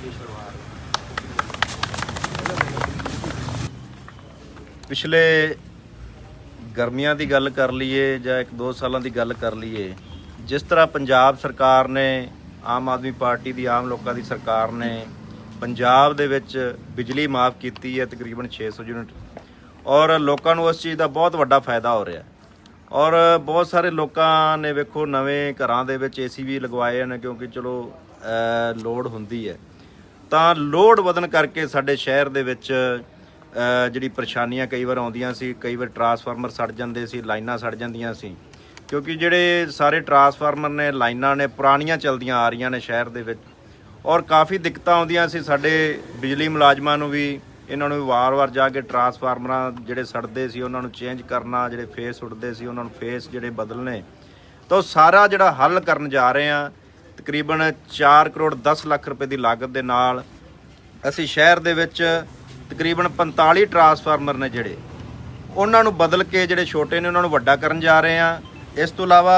Show ਪਿਛਲੇ ਗਰਮੀਆਂ ਦੀ ਗੱਲ ਕਰ ਲਈਏ ਜਾਂ ਇੱਕ ਦੋ ਸਾਲਾਂ ਦੀ ਗੱਲ ਕਰ ਲਈਏ, ਜਿਸ ਤਰ੍ਹਾਂ ਪੰਜਾਬ ਸਰਕਾਰ ਨੇ, ਆਮ ਆਦਮੀ ਪਾਰਟੀ ਦੀ, ਆਮ ਲੋਕਾਂ ਦੀ ਸਰਕਾਰ ਨੇ ਪੰਜਾਬ ਦੇ ਵਿੱਚ ਬਿਜਲੀ ਮਾਫ ਕੀਤੀ ਹੈ ਤਕਰੀਬਨ 600 ਯੂਨਿਟ। ਔਰ ਲੋਕਾਂ ਨੂੰ ਉਸ ਚੀਜ਼ ਦਾ ਬਹੁਤ ਵੱਡਾ ਫਾਇਦਾ ਹੋ ਰਿਹਾ। ਔਰ ਬਹੁਤ ਸਾਰੇ ਲੋਕਾਂ ਨੇ ਵੇਖੋ ਨਵੇਂ ਘਰਾਂ ਦੇ ਵਿੱਚ ਏਸੀ ਵੀ ਲਗਵਾਏ ਨੇ ਕਿਉਂਕਿ ਚਲੋ ਲੋਡ ਹੁੰਦੀ ਹੈ। ਤਾਂ ਲੋਡ ਵਧਣ ਕਰਕੇ ਸਾਡੇ ਸ਼ਹਿਰ ਦੇ ਵਿੱਚ ਜਿਹੜੀ ਪਰੇਸ਼ਾਨੀਆਂ ਕਈ ਵਾਰ ਆਉਂਦੀਆਂ ਸੀ, ਕਈ ਵਾਰ ਟਰਾਂਸਫਾਰਮਰ ਸੜ ਜਾਂਦੇ ਸੀ, ਲਾਈਨਾਂ ਸੜ ਜਾਂਦੀਆਂ ਸੀ। ਕਿਉਂਕਿ ਜਿਹੜੇ ਸਾਰੇ ਟਰਾਂਸਫਾਰਮਰ ਨੇ, ਲਾਈਨਾਂ ਨੇ, ਪੁਰਾਣੀਆਂ ਚਲਦੀਆਂ ਆ ਰਹੀਆਂ ਨੇ ਸ਼ਹਿਰ ਦੇ ਵਿੱਚ। ਔਰ ਕਾਫੀ ਦਿੱਕਤਾਂ ਆਉਂਦੀਆਂ ਸੀ ਸਾਡੇ ਬਿਜਲੀ ਮੁਲਾਜ਼ਮਾਂ ਨੂੰ ਵੀ, ਇਹਨਾਂ ਨੂੰ ਵੀ ਵਾਰ-ਵਾਰ ਜਾ ਕੇ ਟਰਾਂਸਫਾਰਮਰਾਂ ਜਿਹੜੇ ਸੜਦੇ ਸੀ, ਉਹਨਾਂ ਨੂੰ ਚੇਂਜ ਕਰਨਾ, ਜਿਹੜੇ ਫੇਸ ਉੱਡਦੇ ਸੀ, ਉਹਨਾਂ ਨੂੰ ਫੇਸ ਜਿਹੜੇ ਬਦਲਨੇ। ਤਾਂ ਉਹ ਸਾਰਾ ਜਿਹੜਾ ਹੱਲ ਕਰਨ ਜਾ ਰਹੇ ਆ ਤਕਰੀਬਨ 4 ਕਰੋੜ 10 ਲੱਖ ਰੁਪਏ ਦੀ ਲਾਗਤ ਦੇ ਨਾਲ ਅਸੀਂ ਸ਼ਹਿਰ ਦੇ ਵਿੱਚ ਤਕਰੀਬਨ 45 ਟਰਾਂਸਫਾਰਮਰ ਨੇ ਜਿਹੜੇ, ਉਹਨਾਂ ਨੂੰ ਬਦਲ ਕੇ ਜਿਹੜੇ ਛੋਟੇ ਨੇ ਉਹਨਾਂ ਨੂੰ ਵੱਡਾ ਕਰਨ ਜਾ ਰਹੇ ਆ ਇਸ ਤੋਂ ਇਲਾਵਾ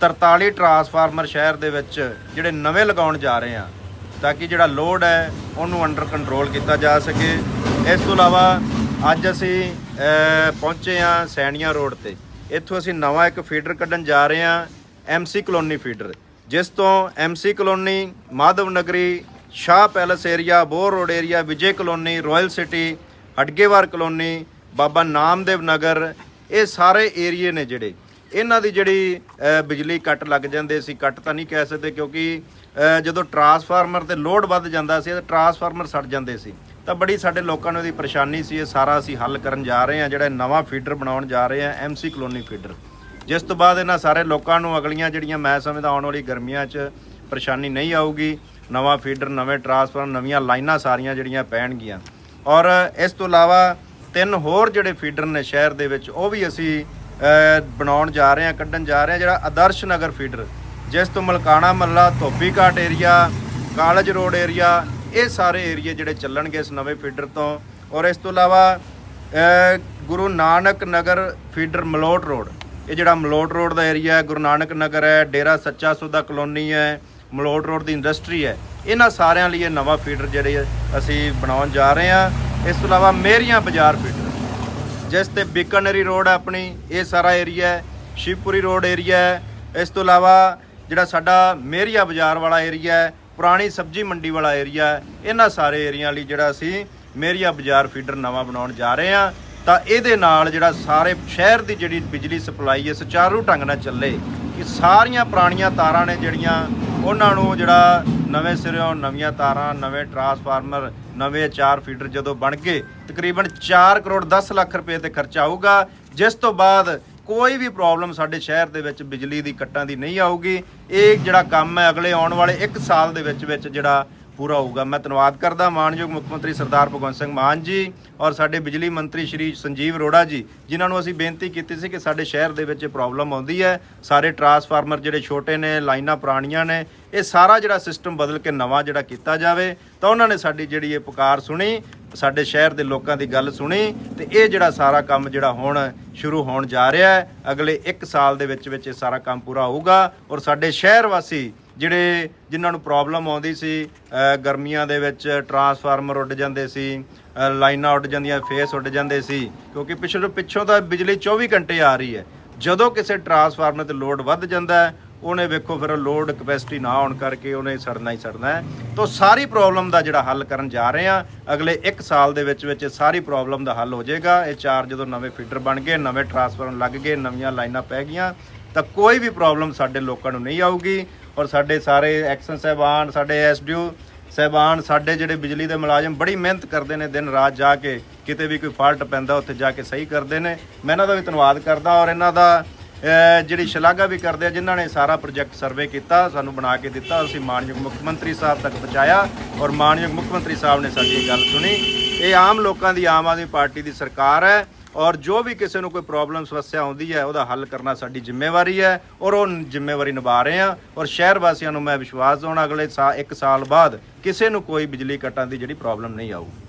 43 ਟਰਾਂਸਫਾਰਮਰ ਸ਼ਹਿਰ ਦੇ ਵਿੱਚ ਜਿਹੜੇ ਨਵੇਂ ਲਗਾਉਣ ਜਾ ਰਹੇ ਆ ਤਾਂ ਕਿ ਜਿਹੜਾ ਲੋਡ ਹੈ, ਉਹਨੂੰ ਅੰਡਰ ਕੰਟਰੋਲ ਕੀਤਾ ਜਾ ਸਕੇ। ਇਸ ਤੋਂ ਇਲਾਵਾ ਅੱਜ ਅਸੀਂ ਪਹੁੰਚੇ ਆ ਸੈਣੀਆਂ ਰੋਡ ਤੇ। ਇੱਥੋਂ ਅਸੀਂ ਨਵਾਂ ਇੱਕ ਫੀਡਰ ਕੱਢਣ ਜਾ ਰਹੇ ਆ ਐਮਸੀ ਕਲੋਨੀ ਫੀਡਰ ਜਿਸ ਤੋਂ MC colony, Madhav Nagri, Shah palace area, Bor road area, Vijay colony, royal city, Hedgewar colony, Baba Namdev Nagar, ਇਹ ਸਾਰੇ ਏਰੀਏ ਨੇ ਜਿਹੜੇ। ਇਹਨਾਂ ਦੀ ਜਿਹੜੀ ਬਿਜਲੀ ਕੱਟ ਲੱਗ ਜਾਂਦੇ ਸੀ। ਕੱਟ ਤਾਂ ਨਹੀਂ ਕਹਿ ਸਕਦੇ ਕਿਉਂਕਿ ਜਦੋਂ ਟਰਾਂਸਫਾਰਮਰ ਤੇ ਲੋਡ ਵੱਧ ਜਾਂਦਾ ਸੀ, ਤਾਂ ਟਰਾਂਸਫਾਰਮਰ ਸੜ ਜਾਂਦੇ ਸੀ। ਤਾਂ ਬੜੀ ਸਾਡੇ ਲੋਕਾਂ ਨੂੰ ਇਹਦੀ ਪਰੇਸ਼ਾਨੀ ਸੀ। ਇਹ ਸਾਰਾ ਅਸੀਂ ਹੱਲ ਕਰਨ ਜਾ ਰਹੇ ਹਾਂ, ਜਿਹੜਾ ਨਵਾਂ ਫੀਡਰ ਬਣਾਉਣ ਜਾ ਰਹੇ ਹਾਂ ਐਮਸੀ ਕਲੋਨੀ ਫੀਡਰ। ਜਿਸ ਤੋਂ ਬਾਅਦ ਇਹਨਾਂ ਸਾਰੇ ਲੋਕਾਂ ਨੂੰ ਅਗਲੀਆਂ ਜਿਹੜੀਆਂ ਮੈਂ ਸਮਝਦਾ ਆਉਣ ਵਾਲੀ ਗਰਮੀਆਂ 'ਚ ਪਰੇਸ਼ਾਨੀ ਨਹੀਂ ਆਊਗੀ, ਨਵਾਂ ਫੀਡਰ ਨਵੇਂ ਟਰਾਂਸਫਾਰਮ ਨਵੀਆਂ ਲਾਈਨਾਂ ਸਾਰੀਆਂ ਜਿਹੜੀਆਂ ਪੈਣਗੀਆਂ। ਔਰ ਇਸ ਤੋਂ ਇਲਾਵਾ ਤਿੰਨ ਹੋਰ ਜਿਹੜੇ ਫੀਡਰ ਨੇ ਸ਼ਹਿਰ ਦੇ ਵਿੱਚ, ਉਹ ਵੀ ਅਸੀਂ ਬਣਾਉਣ ਜਾ ਰਹੇ ਹਾਂ, ਕੱਢਣ ਜਾ ਰਹੇ ਹਾਂ, ਜਿਹੜਾ ਆਦਰਸ਼ ਨਗਰ ਫੀਡਰ ਜਿਸ ਤੋਂ ਮਲਕਾਣਾ ਮੱਲਾ, ਧੋਬੀ ਘਾਟ ਏਰੀਆ ਕਾਲਜ ਰੋਡ ਏਰੀਆ ਇਹ ਸਾਰੇ ਏਰੀਏ ਜਿਹੜੇ ਚੱਲਣਗੇ ਇਸ ਨਵੇਂ ਫੀਡਰ ਤੋਂ। ਔਰ ਇਸ ਤੋਂ ਇਲਾਵਾ ਗੁਰੂ ਨਾਨਕ ਨਗਰ ਫੀਡਰ ਮਲੋਟ ਰੋਡ ਇਹ ਜਿਹੜਾ ਮਲੋਟ ਰੋਡ ਦਾ ਏਰੀਆ ਹੈ, ਗੁਰੂ ਨਾਨਕ ਨਗਰ ਹੈ, ਡੇਰਾ ਸੱਚਾ ਸੌਦਾ ਕਲੋਨੀ ਹੈ, ਮਲੋਟ ਰੋਡ ਦੀ ਇੰਡਸਟਰੀ ਹੈ। ਇਹਨਾਂ ਸਾਰਿਆਂ ਲਈ ਇਹ ਨਵਾਂ ਫੀਡਰ ਜਿਹੜੇ ਅਸੀਂ ਬਣਾਉਣ ਜਾ ਰਹੇ ਹਾਂ। ਇਸ ਤੋਂ ਇਲਾਵਾ ਮੇਰੀਆਂ ਬਾਜ਼ਾਰ ਫੀਡਰ, ਜਿਸ ਤੇ ਬਿਕਨਰੀ ਰੋਡ ਹੈ ਆਪਣੀ, ਇਹ ਸਾਰਾ ਏਰੀਆ ਹੈ, ਸ਼ਿਵਪੁਰੀ ਰੋਡ ਏਰੀਆ ਹੈ। ਇਸ ਤੋਂ ਇਲਾਵਾ ਜਿਹੜਾ ਸਾਡਾ ਮੇਰੀਆ ਬਾਜ਼ਾਰ ਵਾਲਾ ਏਰੀਆ ਹੈ, ਪੁਰਾਣੀ ਸਬਜ਼ੀ ਮੰਡੀ ਵਾਲਾ ਏਰੀਆ ਹੈ, ਇਹਨਾਂ ਸਾਰੇ ਏਰੀਆ ਲਈ ਜਿਹੜਾ ਅਸੀਂ ਮੇਰੀਆ ਬਾਜ਼ਾਰ ਫੀਡਰ ਨਵਾਂ ਬਣਾਉਣ ਜਾ ਰਹੇ ਹਾਂ। ਤਾਂ ਇਹਦੇ ਨਾਲ ਜਿਹੜਾ ਸਾਰੇ ਸ਼ਹਿਰ ਦੀ ਜਿਹੜੀ ਬਿਜਲੀ ਸਪਲਾਈ ਹੈ ਸੁਚਾਰੂ ਢੰਗ ਨਾਲ ਚੱਲੇ ਕਿ ਸਾਰੀਆਂ ਪੁਰਾਣੀਆਂ ਤਾਰਾਂ ਨੇ ਜਿਹੜੀਆਂ, ਉਹਨਾਂ ਨੂੰ ਜਿਹੜਾ ਨਵੇਂ ਸਿਰਿਓਂ ਨਵੀਆਂ ਤਾਰਾਂ, ਨਵੇਂ ਟਰਾਂਸਫਾਰਮਰ, ਨਵੇਂ ਚਾਰ ਫੀਡਰ ਜਦੋਂ ਬਣ ਗਏ, ਤਕਰੀਬਨ 4 ਕਰੋੜ 10 ਲੱਖ ਰੁਪਏ ਤੇ ਖਰਚਾ ਆਊਗਾ, ਜਿਸ ਤੋਂ ਬਾਅਦ ਕੋਈ ਵੀ ਪ੍ਰੋਬਲਮ ਸਾਡੇ ਸ਼ਹਿਰ ਦੇ ਵਿੱਚ ਬਿਜਲੀ ਦੀ ਕੱਟਾਂ ਦੀ ਨਹੀਂ ਆਊਗੀ। ਇਹ ਜਿਹੜਾ ਕੰਮ ਹੈ ਅਗਲੇ ਆਉਣ ਵਾਲੇ 1 ਸਾਲ ਦੇ ਵਿੱਚ ਵਿੱਚ ਜਿਹੜਾ ਪੂਰਾ ਹੋਊਗਾ। ਮੈਂ ਧੰਨਵਾਦ ਕਰਦਾ ਮਾਨਯੋਗ ਮੁੱਖ ਮੰਤਰੀ ਸਰਦਾਰ ਭਗਵੰਤ ਸਿੰਘ ਮਾਨ ਜੀ ਔਰ ਸਾਡੇ ਬਿਜਲੀ ਮੰਤਰੀ ਸ਼੍ਰੀ ਸੰਜੀਵ ਅਰੋੜਾ ਜੀ, ਜਿਨ੍ਹਾਂ ਨੂੰ ਅਸੀਂ ਬੇਨਤੀ ਕੀਤੀ ਸੀ ਕਿ ਸਾਡੇ ਸ਼ਹਿਰ ਦੇ ਵਿੱਚ ਇਹ ਪ੍ਰੋਬਲਮ ਆਉਂਦੀ ਹੈ। ਸਾਰੇ ਟਰਾਂਸਫਾਰਮਰ ਜਿਹੜੇ ਛੋਟੇ ਨੇ, ਲਾਈਨਾਂ ਪੁਰਾਣੀਆਂ ਨੇ, ਇਹ ਸਾਰਾ ਜਿਹੜਾ ਸਿਸਟਮ ਬਦਲ ਕੇ ਨਵਾਂ ਜਿਹੜਾ ਕੀਤਾ ਜਾਵੇ, ਤਾਂ ਉਹਨਾਂ ਨੇ ਸਾਡੀ ਜਿਹੜੀ ਇਹ ਪੁਕਾਰ ਸੁਣੀ, ਸਾਡੇ ਸ਼ਹਿਰ ਦੇ ਲੋਕਾਂ ਦੀ ਗੱਲ ਸੁਣੀ ਤੇ ਇਹ ਜਿਹੜਾ ਸਾਰਾ ਕੰਮ ਜਿਹੜਾ ਹੁਣ ਸ਼ੁਰੂ ਹੋਣ ਜਾ ਰਿਹਾ ਹੈ, ਅਗਲੇ 1 ਸਾਲ ਦੇ ਵਿੱਚ ਵਿੱਚ ਇਹ ਸਾਰਾ ਕੰਮ ਪੂਰਾ ਹੋਊਗਾ ਔਰ ਸਾਡੇ ਸ਼ਹਿਰ ਵਾਸੀ ਜਿਹੜੇ ਜਿਨ੍ਹਾਂ ਨੂੰ ਪ੍ਰੋਬਲਮ ਆਉਂਦੀ ਸੀ ਗਰਮੀਆਂ ਦੇ ਵਿੱਚ ਟਰਾਂਸਫਾਰਮਰ ਉੱਡ ਜਾਂਦੇ ਸੀ ਲਾਈਨਾਂ ਉੱਡ ਜਾਂਦੀਆਂ ਫੇਸ ਉੱਡ ਜਾਂਦੇ ਸੀ, ਕਿਉਂਕਿ ਪਿਛਲੇ ਪਿੱਛੋਂ ਤਾਂ ਬਿਜਲੀ 24 ਘੰਟੇ ਆ ਰਹੀ ਹੈ। ਜਦੋਂ ਕਿਸੇ ਟਰਾਂਸਫਾਰਮਰ ਤੇ ਲੋਡ ਵੱਧ ਜਾਂਦਾ ਹੈ, ਉਹਨੇ ਵੇਖੋ ਫਿਰ ਲੋਡ ਕਪੈਸਿਟੀ ਨਾ ਆਉਣ ਕਰਕੇ ਉਹਨੇ ਸੜਨਾ ਹੀ ਸੜਨਾ ਹੈ। ਤੋਂ ਸਾਰੀ ਪ੍ਰੋਬਲਮ ਦਾ ਜਿਹੜਾ ਹੱਲ ਕਰਨ ਜਾ ਰਹੇ ਆ ਅਗਲੇ 1 ਸਾਲ ਦੇ ਵਿੱਚ ਵਿੱਚ ਇਹ ਸਾਰੀ ਪ੍ਰੋਬਲਮ ਦਾ ਹੱਲ ਹੋ ਜਾਏਗਾ। ਇਹ ਚਾਰ ਜਦੋਂ ਨਵੇਂ ਫੀਡਰ ਬਣ ਗਏ, ਨਵੇਂ ਟਰਾਂਸਫਾਰਮਰ ਲੱਗ ਗਏ, ਨਵੀਆਂ ਲਾਈਨਾਂ ਪੈ ਗਈਆਂ, ਤਾਂ ਕੋਈ ਵੀ ਪ੍ਰੋਬਲਮ ਸਾਡੇ ਲੋਕਾਂ ਨੂੰ ਨਹੀਂ ਆਊਗੀ। ਔਰ ਸਾਡੇ ਸਾਰੇ ਐਕਸ਼ਨ ਸਹਿਬਾਨ, ਸਾਡੇ ਐਸਡੀਓ ਸਹਿਬਾਨ, ਸਾਡੇ ਜਿਹੜੇ ਬਿਜਲੀ ਦੇ ਮੁਲਾਜ਼ਮ ਬੜੀ ਮਿਹਨਤ ਕਰਦੇ ਨੇ ਦਿਨ ਰਾਤ ਜਾ ਕੇ, ਕਿਤੇ ਵੀ ਕੋਈ ਫਾਲਟ ਪੈਂਦਾ, ਉੱਥੇ ਜਾ ਕੇ ਸਹੀ ਕਰਦੇ ਨੇ। ਮੈਂ ਇਹਨਾਂ ਦਾ ਵੀ ਧੰਨਵਾਦ ਕਰਦਾ ਔਰ ਇਹਨਾਂ ਦਾ ਜਿਹੜੀ ਸ਼ਲਾਘਾ ਵੀ ਕਰਦੇ ਆ, ਜਿਨ੍ਹਾਂ ਨੇ ਸਾਰਾ ਪ੍ਰੋਜੈਕਟ ਸਰਵੇ ਕੀਤਾ, ਸਾਨੂੰ ਬਣਾ ਕੇ ਦਿੱਤਾ, ਅਸੀਂ ਮਾਨਯੋਗ ਮੁੱਖ ਮੰਤਰੀ ਸਾਹਿਬ ਤੱਕ ਪਹੁੰਚਾਇਆ ਔਰ ਮਾਨਯੋਗ ਮੁੱਖ ਮੰਤਰੀ ਸਾਹਿਬ ਨੇ ਸਾਡੀ ਇਹ ਗੱਲ ਸੁਣੀ। ਇਹ ਆਮ ਲੋਕਾਂ ਦੀ, ਆਮ ਆਦਮੀ ਪਾਰਟੀ ਦੀ ਸਰਕਾਰ ਹੈ। ਔਰ ਜੋ ਵੀ ਕਿਸੇ ਨੂੰ ਕੋਈ ਪ੍ਰੋਬਲਮ ਸਮੱਸਿਆ ਆਉਂਦੀ ਹੈ, ਉਹਦਾ ਹੱਲ ਕਰਨਾ ਸਾਡੀ ਜ਼ਿੰਮੇਵਾਰੀ ਹੈ ਔਰ ਉਹ ਜ਼ਿੰਮੇਵਾਰੀ ਨਿਭਾ ਰਹੇ ਹਾਂ ਔਰ ਸ਼ਹਿਰ ਵਾਸੀਆਂ ਨੂੰ ਮੈਂ ਵਿਸ਼ਵਾਸ ਦਿਵਾਉਣਾ, ਅਗਲੇ ਸਾ 1 ਸਾਲ ਬਾਅਦ ਕਿਸੇ ਨੂੰ ਕੋਈ ਬਿਜਲੀ ਕੱਟਾਂ ਦੀ ਜਿਹੜੀ ਪ੍ਰੋਬਲਮ ਨਹੀਂ ਆਊਗੀ।